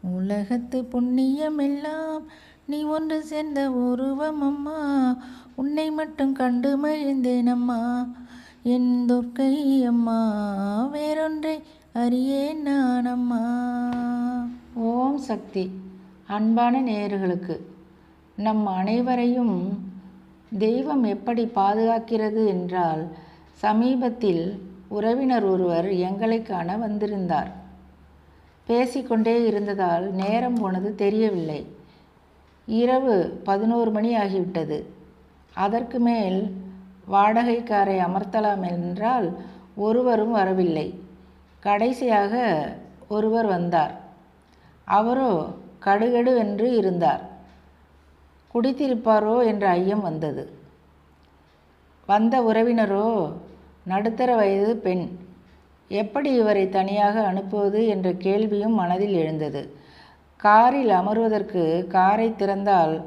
உலகத்து புண்ணியம் எல்லாம் நீ ஒன்று சேர்ந்த உருவம் அம்மா. உன்னை மட்டும் கண்டு மகிழ்ந்தேன் அம்மா. என் துர்க்கை அம்மா வேறொன்றை அறியேன் நான் அம்மா. ஓம் சக்தி. அன்பான நேயர்களுக்கு நம் அனைவரையும் தெய்வம் எப்படி பாதுகாக்கிறது என்றால் சமீபத்தில் உறவினர் ஒருவர் எங்களை காண வந்திருந்தார். பேசிக்கொண்டே இருந்ததால் நேரம் போனது தெரியவில்லை. இரவு பதினோரு மணி ஆகிவிட்டது. அதற்கு மேல் வாடகைக்காரை அமர்த்தலாம் என்றால் ஒருவரும் வரவில்லை. கடைசியாக ஒருவர் வந்தார். அவரோ கடுகடு என்று இருந்தார். குடித்திருப்பாரோ என்ற ஐயம் வந்தது. வந்த உறவினரோ நடுத்தர வயது பெண் எப்படி இவரை தனியாக அனுப்புவது என்ற கேள்வியும் மனதில் எழுந்தது. காரில் அமர்வதற்கு காரை திறந்தால்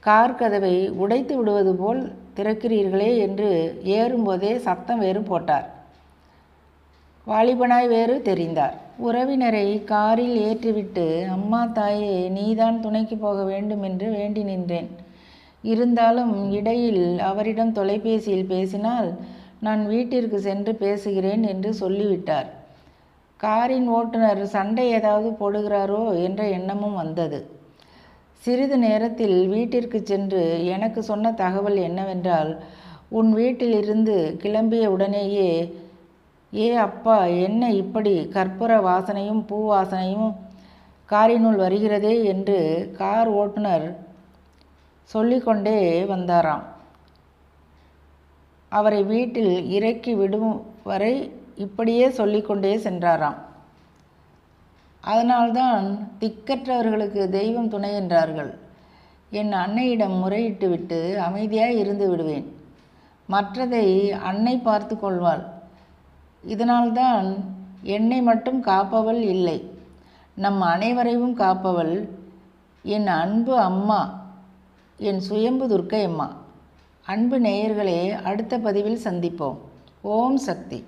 கார் கதவை உடைத்து விடுவது போல் திறக்கிறீர்களே என்று ஏறும்போதே சத்தம் வேறு போட்டார். வாலிபனாய் வேறு தெரிந்தார். உறவினரை காரில் ஏற்றிவிட்டு அம்மா தாயே நீதான் துணைக்கு போக வேண்டும் என்று வேண்டி நின்றேன். இருந்தாலும் இடையில் அவரிடம் தொலைபேசியில் பேசினால் நான் வீட்டிற்கு சென்று பேசுகிறேன் என்று சொல்லிவிட்டார். காரின் ஓட்டுநர் சண்டை ஏதாவது போடுகிறாரோ என்ற எண்ணமும் வந்தது. சிறிது நேரத்தில் வீட்டிற்கு சென்று எனக்கு சொன்ன தகவல் என்னவென்றால் உன் வீட்டிலிருந்து கிளம்பிய உடனேயே ஏ அப்பா என்ன இப்படி கற்பூர வாசனையும் பூ வாசனையும் காரினுள் வருகிறதே என்று கார் ஓட்டுநர் சொல்லிக்கொண்டே வந்தாராம். அவரை வீட்டில் இறக்கி விடும் வரை இப்படியே சொல்லிக்கொண்டே சென்றாராம். அதனால்தான் திக்கற்றவர்களுக்கு தெய்வம் துணை என்றார்கள். என் அன்னையிடம் முறையிட்டுவிட்டு அமைதியாக இருந்து விடுவேன். மற்றதை அன்னை பார்த்து கொள்வாள். இதனால்தான் என்னை மட்டும் காப்பவள் இல்லை. நம் அனைவரையும் காப்பவள் என் அன்பு அம்மா என் சுயம்பு துர்க்கை அம்மா. அன்பு நேயர்களே அடுத்த பதிவில் சந்திப்போம். ஓம் சக்தி.